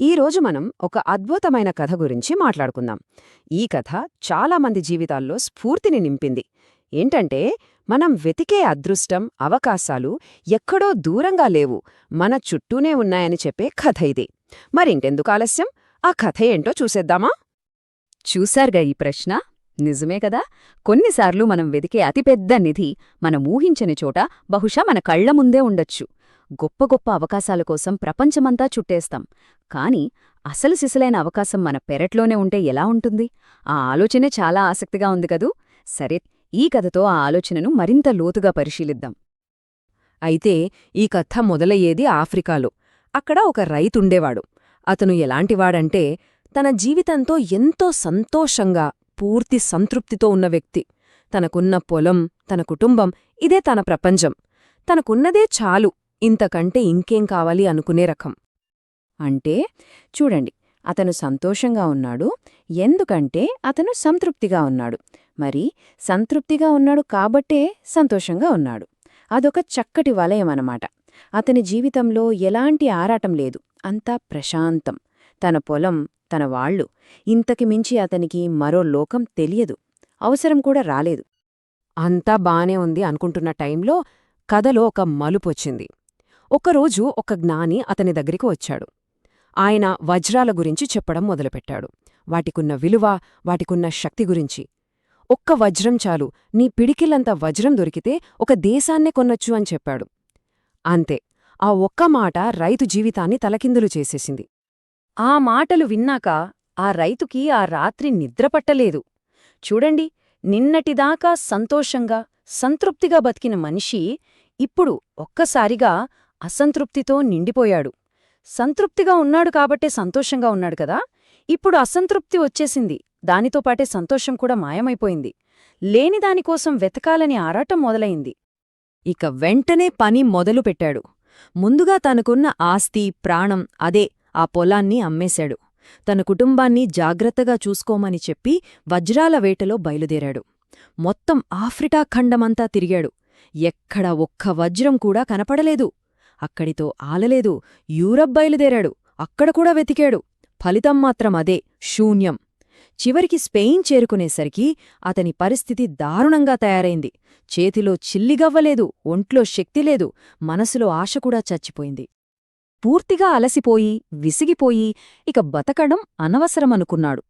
ఈరోజు మనం ఒక అద్భుతమైన కథ గురించి మాట్లాడుకుందాం. ఈ కథ చాలా మంది జీవితాల్లో స్ఫూర్తిని నింపింది. ఏంటంటే మనం వెతికే అదృష్టం అవకాశాలు ఎక్కడో దూరంగా లేవు మన చుట్టూనే ఉన్నాయని చెప్పే కథ ఇది. మరింకెందుకు ఆలస్యం? ఆ కథ ఏంటో చూసేద్దామా? చూశారుగా ఈ ప్రశ్న? నిజమే కదా? కొన్నిసార్లు మనం వెతికే అతిపెద్ద నిధి మనం ఊహించని చోట బహుశా మన కళ్ళ ముందే ఉండొచ్చు. గొప్ప గొప్ప అవకాశాల కోసం ప్రపంచమంతా చుట్టేస్తాం. కాని అసలు సిసలైన అవకాశం మన పెరట్లోనే ఉంటే ఎలా ఉంటుంది? ఆ ఆలోచనే చాలా ఆసక్తిగా ఉంది కదూ? సరే ఈ కథతో ఆ ఆలోచనను మరింత లోతుగా పరిశీలిద్దాం. అయితే ఈ కథ మొదలయ్యేది ఆఫ్రికాలో. అక్కడ ఒక రైతుండేవాడు అతను ఎలాంటివాడంటే తన జీవితంతో ఎంతో సంతోషంగా పూర్తి సంతృప్తితో ఉన్న వ్యక్తి. తనకున్న పొలం తన కుటుంబం ఇదే తన ప్రపంచం. తనకున్నదే చాలు. ఇంతకంటే ఇంకేం కావాలి అనుకునే రకం. అంటే చూడండి అతను సంతోషంగా ఉన్నాడు ఎందుకంటే అతను సంతృప్తిగా ఉన్నాడు. మరి సంతృప్తిగా ఉన్నాడు కాబట్టే సంతోషంగా ఉన్నాడు. అదొక చక్కటి వలయం అన్నమాట అతని జీవితంలో ఎలాంటి ఆరాటం లేదు అంతా ప్రశాంతం. తన పొలం తన వాళ్ళు ఇంతకి మించి అతనికి మరో లోకం తెలియదు అవసరం కూడా రాలేదు. అంతా బానే ఉంది అనుకుంటున్న టైంలో కథలో ఒక మలుపొచ్చింది ఒకరోజు ఒక జ్ఞాని అతని దగ్గరికి వచ్చాడు. ఆయన వజ్రాల గురించి చెప్పడం మొదలుపెట్టాడు. వాటికున్న విలువ వాటికున్న శక్తి గురించి. ఒక్క వజ్రం చాలు నీ పిడికిలంత వజ్రం దొరికితే ఒక దేశాన్నే కొనొచ్చు అని చెప్పాడు. అంతే ఆ ఒక్క మాట రైతు జీవితాన్ని తలకిందులు చేసేసింది. ఆ మాటలు విన్నాక ఆ రైతుకి ఆ రాత్రి నిద్రపట్టలేదు చూడండి నిన్నటిదాకా సంతోషంగా సంతృప్తిగా బతికిన మనిషి ఇప్పుడు ఒక్కసారిగా అసంతృప్తితో నిండిపోయాడు. సంతృప్తిగా ఉన్నాడు కాబట్టే సంతోషంగా ఉన్నాడు కదా? ఇప్పుడు అసంతృప్తి వచ్చేసింది. దానితో పాటే సంతోషం కూడా మాయమైపోయింది. లేని దానికోసం వెతకాలని ఆరాటం మొదలైంది. ఇక వెంటనే పని మొదలుపెట్టాడు. ముందుగా తనకున్న ఆస్తి ప్రాణం అదే ఆ పొలాన్ని అమ్మేశాడు. తన కుటుంబాన్ని జాగ్రత్తగా చూసుకోమని చెప్పి వజ్రాల వేటలో బయలుదేరాడు. మొత్తం ఆఫ్రికా ఖండమంతా తిరిగాడు. ఎక్కడ ఒక్క వజ్రం కూడా కనపడలేదు. అక్కడితో ఆలలేదు. యూరప్ బయలుదేరాడు. అక్కడ కూడా వెతికాడు. ఫలితం మాత్రం అదే. శూన్యం. చివరికి స్పెయిన్ చేరుకునేసరికి అతని పరిస్థితి దారుణంగా తయారైంది. చేతిలో చిల్లిగవ్వలేదు ఒంట్లో శక్తి లేదు. మనసులో ఆశ కూడా చచ్చిపోయింది. పూర్తిగా అలసిపోయి విసిగిపోయి ఇక బతకడం అనవసరమనుకున్నాడు.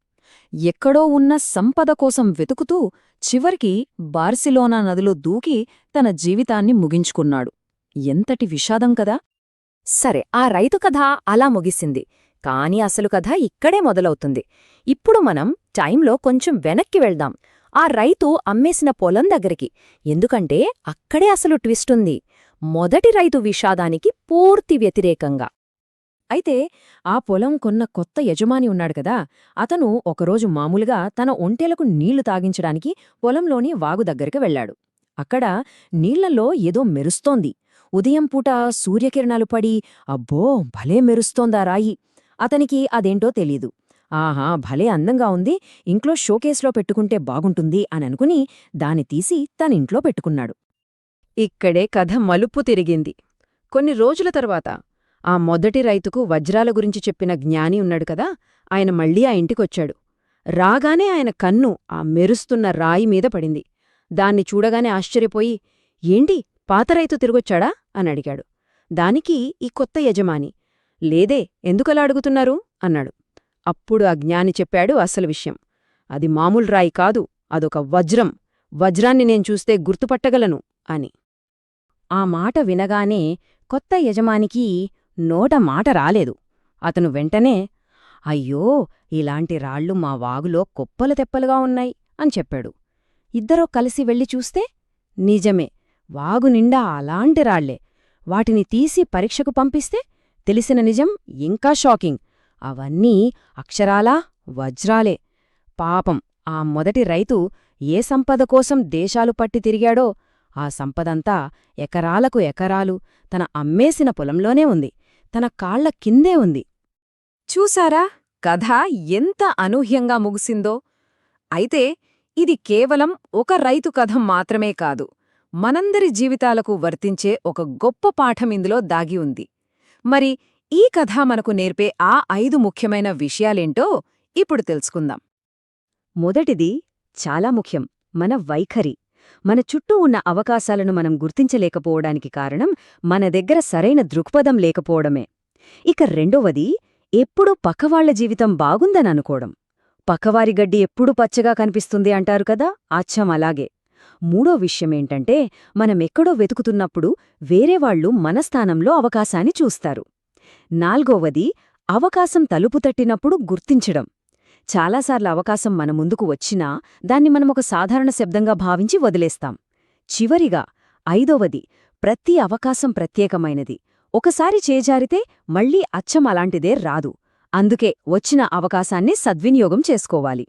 ఎక్కడో ఉన్న సంపద కోసం వెతుకుతూ చివరికి బార్సిలోనా నదిలో దూకి తన జీవితాన్ని ముగించుకున్నాడు. ఎంతటి విషాదం కదా? సరే ఆ రైతు కథ అలా ముగిసింది. కాని అసలు కథ ఇక్కడే మొదలవుతుంది. ఇప్పుడు మనం టైంలో కొంచెం వెనక్కి వెళ్దాం. ఆ రైతు అమ్మేసిన పొలం దగ్గరికి. ఎందుకంటే అక్కడే అసలు ట్విస్టుంది మొదటి రైతు విషాదానికి పూర్తి వ్యతిరేకంగా. అయితే ఆ పొలం కొన్న కొత్త యజమాని ఉన్నాడు కదా. అతను ఒకరోజు మామూలుగా తన ఒంటెలకు నీళ్ళు తాగించడానికి పొలంలోని వాగు దగ్గరికి వెళ్ళాడు అక్కడ నీళ్ళలో ఏదో మెరుస్తోంది. ఉదయం పూట సూర్యకిరణాలు పడి అబ్బో భలే మెరుస్తోందా రాయి. అతనికి అదేంటో తెలీదు. ఆహా భలే అందంగా ఉంది. ఇంట్లో షోకేస్లో పెట్టుకుంటే బాగుంటుంది అని అనుకుని దాన్ని తీసి తనింట్లో పెట్టుకున్నాడు. ఇక్కడే కథ మలుపు తిరిగింది. కొన్ని రోజుల తర్వాత ఆ మొదటి రైతుకు వజ్రాల గురించి చెప్పిన జ్ఞాని ఉన్నాడు కదా ఆయన మళ్ళీ ఆ ఇంటికొచ్చాడు. రాగానే ఆయన కన్ను ఆ మెరుస్తున్న రాయి మీద పడింది. దాన్ని చూడగానే ఆశ్చర్యపోయి ఏంటి? పాత రైతు తిరిగొచ్చాడా? అని అడిగాడు. దానికి ఈ కొత్త యజమాని లేదే ఎందుకలా అడుగుతున్నారు? అన్నాడు. అప్పుడు ఆ జ్ఞాని చెప్పాడు అసలు విషయం. అది మామూలు రాయి కాదు అదొక వజ్రం. వజ్రాన్ని నేను చూస్తే గుర్తుపట్టగలను అని. ఆ మాట వినగానే కొత్త యజమానికి నోట మాట రాలేదు. అతను వెంటనే అయ్యో ఇలాంటి రాళ్ళు మా వాగులో కుప్పలు తెప్పలుగా ఉన్నాయి అని చెప్పాడు. ఇద్దరూ కలిసి వెళ్ళి చూస్తే నిజమే వాగునిండా అలాంటి రాళ్ళే. వాటిని తీసి పరీక్షకు పంపిస్తే తెలిసిన నిజం ఇంకా షాకింగ్. అవన్నీ అక్షరాలా వజ్రాలే. పాపం ఆ మొదటి రైతు ఏ సంపద కోసం దేశాలు పట్టి తిరిగాడో ఆ సంపదంతా ఎకరాలకు ఎకరాలు తన అమ్మేసిన పొలంలోనే ఉంది. తన కాళ్ళ కిందే ఉంది. చూసారా? కథ ఎంత అనూహ్యంగా ముగిసిందో. అయితే ఇది కేవలం ఒక రైతు కథ మాత్రమే కాదు. మనందరి జీవితాలకు వర్తించే ఒక గొప్ప పాఠం ఇందులో దాగి ఉంది. మరి ఈ కథ మనకు నేర్పే ఆ ఐదు ముఖ్యమైన విషయాలేంటో ఇప్పుడు తెలుసుకుందాం. మొదటిది చాలా ముఖ్యం మన వైఖరి. మన చుట్టూ ఉన్న అవకాశాలను మనం గుర్తించలేకపోవడానికి కారణం మన దగ్గర సరైన దృక్పథం లేకపోవడమే. ఇక రెండవది ఎప్పుడూ పక్కవాళ్ళ జీవితం బాగుందని అనుకోవడం పక్కవారి గడ్డి ఎప్పుడూ పచ్చగా కనిపిస్తుంది అంటారు కదా అచ్చం అలాగే. మూడో విషయమేంటంటే మనమెక్కడో వెతుకుతున్నప్పుడు వేరేవాళ్ళు మన స్థానంలో అవకాశాన్ని చూస్తారు. నాల్గోవది అవకాశం తలుపు తట్టినప్పుడు గుర్తించడం. చాలాసార్లు అవకాశం మన ముందుకు వచ్చినా దాన్ని మనం ఒక సాధారణ శబ్దంగా భావించి వదిలేస్తాం. చివరిగా ఐదవది ప్రతి అవకాశం ప్రత్యేకమైనది. ఒకసారి చేజారితే మళ్ళీ అచ్చం అలాంటిదే రాదు. అందుకే వచ్చిన అవకాశాన్ని సద్వినియోగం చేసుకోవాలి.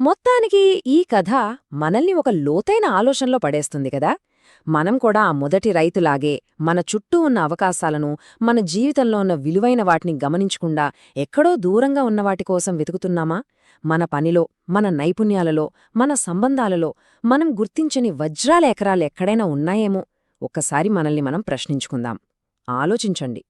మొత్తానికి ఈ కథ మనల్ని ఒక లోతైన ఆలోచనలో పడేస్తుంది కదా. మనం కూడా ఆ మొదటి రైతులాగే మన చుట్టూ ఉన్న అవకాశాలను మన జీవితంలో ఉన్న విలువైన వాటిని గమనించకుండా ఎక్కడో దూరంగా ఉన్నవాటి కోసం వెతుకుతున్నామా? మన పనిలో మన నైపుణ్యాలలో మన సంబంధాలలో మనం గుర్తించని వజ్రాల ఎకరాలు ఎక్కడైనా ఉన్నాయేమో? ఒక్కసారి మనల్ని మనం ప్రశ్నించుకుందాం. ఆలోచించండి.